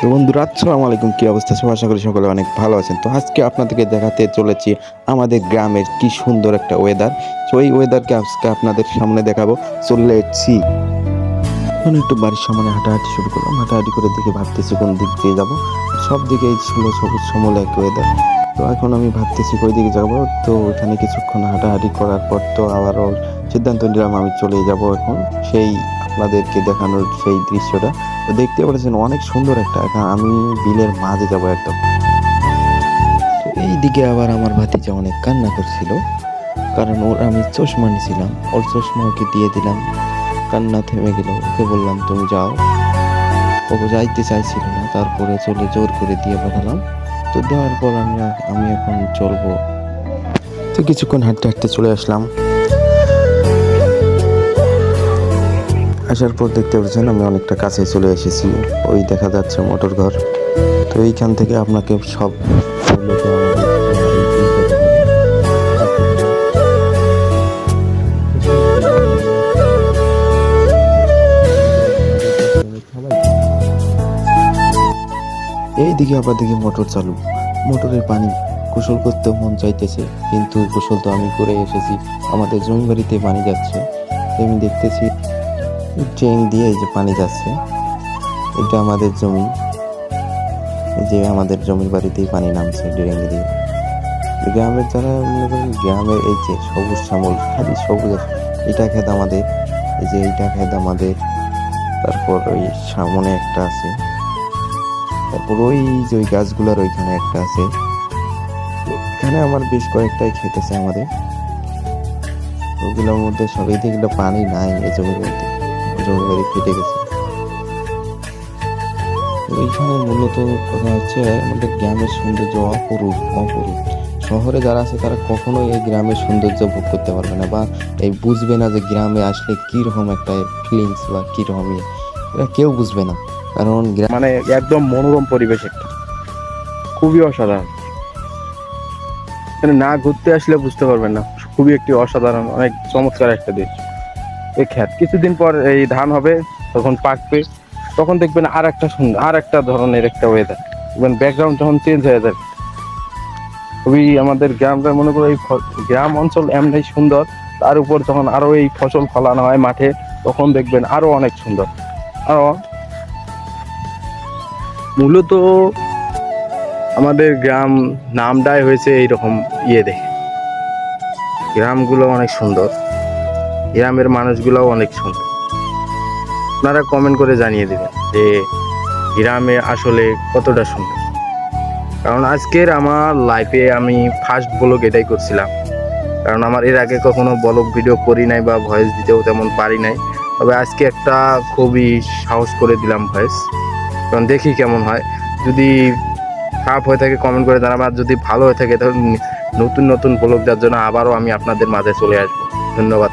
তো বন্ধুরা, আসসালামু আলাইকুম। কী অবস্থা? সব আশা করি সকলে অনেক ভালো আছেন। তো আজকে আপনাদেরকে দেখাতে চলেছি আমাদের গ্রামের কি সুন্দর একটা ওয়েদার তো এই ওয়েদারকে আজকে আপনাদের সামনে দেখাবো। চলে এসছি এখন একটু বাড়ির সামনে হাঁটাহাঁটি শুরু করলাম। হাঁটাহাঁটি করে দেখে ভাবতেছি কোন দিক দিয়ে যাব। সব দিকে ছিল সবুজ সমল এক ওয়েদার তো এখন আমি ভাবতেছি কই দিকে যাব। তো ওখানে কিছুক্ষণ হাঁটাহাঁটি করার পর তো আবারও সিদ্ধান্ত নিলাম আমি চলে যাব এখন। সেই আপনাদেরকে দেখানোর সেই দৃশ্যটা। তো দেখতে পাচ্ছেন অনেক সুন্দর একটা আমি বিলের মাঝে যাব একদম। তো এই দিকে আবার আমার ভাতিজা অনেক কান্না করছিল। কারণ ওর আমি চশমা নিয়েছিলাম ওর চশমা ওকে দিয়ে দিলাম। কান্না থেমে গেল, ওকে বললাম, তুমি যাও। ওকে যাইতে চাইছিল না, তারপরে চলে জোর করে দিয়ে পাঠালাম। তো দেওয়ার পর আমি আমি এখন চলবো। তো কিছুক্ষণ হাঁটতে হাঁটতে চলে আসলাম। আসার পর দেখতে পাচ্ছেন আমি অনেকটা কাছে চলে এসেছি। ওই দেখা যাচ্ছে মোটর ঘর। তো এইখান থেকে আপনাকে সব এই দিকে আবার দেখি মোটর চালু। মোটরের পানি গোসল করতে মন চাইতেছে, কিন্তু গোসল তো আমি করে এসেছি। আমাদের জমি বাড়িতে পানি যাচ্ছে। আমি দেখতেছি ট্রেন দিয়ে এই যে পানি যাচ্ছে, এটা আমাদের জমি। এই যে আমাদের জমির বাড়িতেই পানি নামছে ড্রেন দিয়ে। গ্রামের যারা মনে করেন গ্রামের এই যে সবুজ শ্যামল, খালি সবুজ এটা খেত আমাদের, এই যে এইটা খেত আমাদের, তারপর ওই সামনে একটা আছে। তারপর ওই যে ওই গাছগুলোর ওইখানে একটা আছে। এখানে আমার বেশ কয়েকটাই খেতেছে আমাদের। ওগুলোর মধ্যে সব, এই দিকগুলো পানি নাই এই জমির মধ্যে। ফেটে গেছে। মূলত কথা হচ্ছে, আমাদের গ্রামের সৌন্দর্য অপরূপ অপরূপ। শহরে যারা আছে, তারা কখনোই এই গ্রামের সৌন্দর্য ভোগ করতে পারবে না বা এই বুঝবে না যে গ্রামে আসলে কীরকম একটা ফিলিংস বা কীরকম ইয়ে। এটা কেউ বুঝবে না। কারণ মানে একদম মনোরম পরিবেশ একটা। খুবই অসাধারণ। না ঘুরতে আসলে বুঝতে পারবেন না। খুবই একটি অসাধারণ, অনেক চমৎকার একটা দেশ। এই খ্যাত কিছুদিন পর এই ধান হবে, তখন পাকবে। তখন দেখবেন আর একটা সুন্দর আর একটা ধরনের একটা ওয়েদার দেখবেন ব্যাকগ্রাউন্ড যখন চেঞ্জ হয়ে যাবে। খুবই আমাদের গ্রামটা মনে করো এই গ্রাম অঞ্চল এমনি সুন্দর। তার উপর যখন আরও এই ফসল ফলানো হয় মাঠে, তখন দেখবেন আরও অনেক সুন্দর। আরও মূলত আমাদের গ্রাম নামটাই হয়েছে এইরকম ইয়ে দেখে। গ্রামগুলো অনেক সুন্দর। গ্রামের মানুষগুলোও অনেক সুন্দর। আপনারা কমেন্ট করে জানিয়ে দেবেন যে গ্রামে আসলে কতটা সুন্দর। কারণ আজকের আমার লাইফে আমি ফার্স্ট ব্লগ এটাই করছিলাম। কারণ আমার এর আগে কখনো ব্লগ ভিডিও করি নাই বা ভয়েস দিতেও তেমন পারি নাই। তবে আজকে একটা খুবই সাহস করে দিলাম ভয়েস কারণ দেখি কেমন হয়। যদি খারাপ হয়ে থাকে কমেন্ট করে জানাবেন। আর যদি ভালো হয়ে থাকে তাহলে নতুন নতুন ব্লগ দেওয়ার জন্য আবারও আমি আপনাদের মাঝে চলে আসব। ধন্যবাদ।